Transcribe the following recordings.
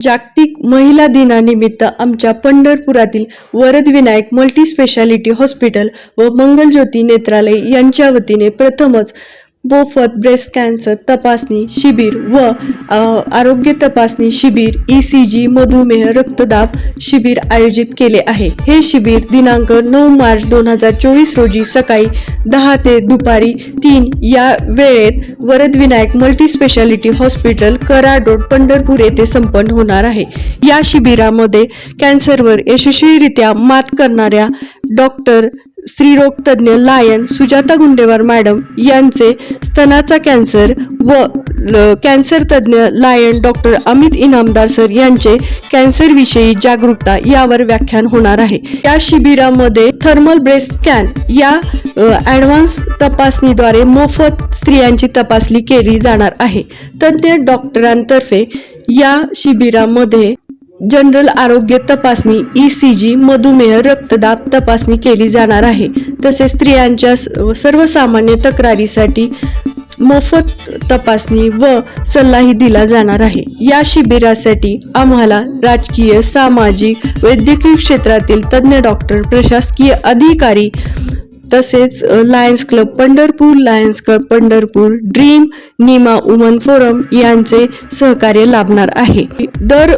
जागतिक महिला दिनानिमित्त आमच्या पंढरपुरातील वरदविनायक मल्टी स्पेशालिटी हॉस्पिटल व मंगलज्योती नेत्रालय यांच्या वतीने प्रथमच मोफत ब्रेस्ट कॅन्सर तपासणी शिबिर व आरोग्य तपासणी शिबिर ई सी जी मधुमेह रक्तदाब शिबिर आयोजित केले आहे. हे शिबिर दिनांक नऊ मार्च दोन हजार चोवीस रोजी सकाळी दहा ते दुपारी तीन या वेळेत Varadvinayak multi speciality hospital Karad road Pandharpur येथे संपन्न होणार आहे. या शिबिरामध्ये कॅन्सरवर यशस्वीरित्या मात करणाऱ्या डॉक्टर स्त्रीरोग तज्ज्ञ लायन सुजाता गुंडेवार मॅडम यांचे स्तनाचा कॅन्सर व ल- कॅन्सर तज्ज्ञ lion doctor Amit Inamdar sir यांचे कॅन्सरविषयी जागरूकता यावर व्याख्यान होणार आहे. या शिबिरामध्ये थर्मल ब्रेस्ट स्कॅन या ॲडव्हान्स तपासणीद्वारे मोफत स्त्रियांची तपासणी केली जाणार आहे. तज्ज्ञ डॉक्टरांतर्फे या शिबिरामध्ये जनरल आरोग्य तपासणी ई सी जी मधुमेह रक्तदाब तपासणी केली जाणार आहे. तसेच स्त्रियांच्या स- सर्वसामान्य तक्रारीसाठी मोफत तपासणी व सल्लाही दिला जाणार आहे. या शिबिरासाठी आम्हाला राजकीय सामाजिक वैद्यकीय क्षेत्रातील तज्ज्ञ डॉक्टर प्रशासकीय अधिकारी तसेच lions club Pandharpur lions club Pandharpur dream NIMA woman forum यांचे सहकार्य लाभणार आहे. दर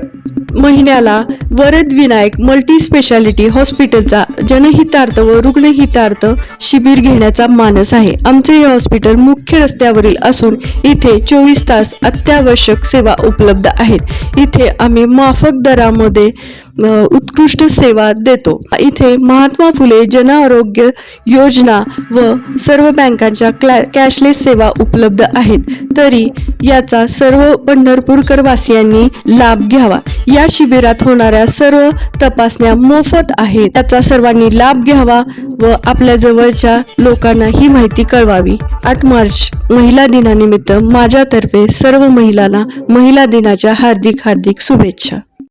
महिन्याला वरद विनायक मल्टी स्पेशालिटी हॉस्पिटलचा जनहितार्थ व रुग्णहितार्थ शिबिर घेण्याचा मानस आहे. आमचे हे हॉस्पिटल मुख्य रस्त्यावरील असून इथे चोवीस तास अत्यावश्यक सेवा उपलब्ध आहेत. इथे आम्ही माफक दरामध्ये उत्कृष्ट सेवा देतो. इथे महात्मा फुले जन आरोग्य योजना व सर्व बँकांच्या क्लॅ कॅशलेस सेवा उपलब्ध आहेत. तरी याचा सर्व पंढरपूरकर वासियांनी लाभ घ्यावा. या शिबिरात होणाऱ्या सर्व तपासण्या मोफत आहेत. त्याचा सर्वांनी लाभ घ्यावा व आपल्या जवळच्या लोकांना ही माहिती कळवावी. आठ मार्च महिला दिनानिमित्त माझ्यातर्फे सर्व महिलांना महिला दिनाच्या हार्दिक हार्दिक शुभेच्छा.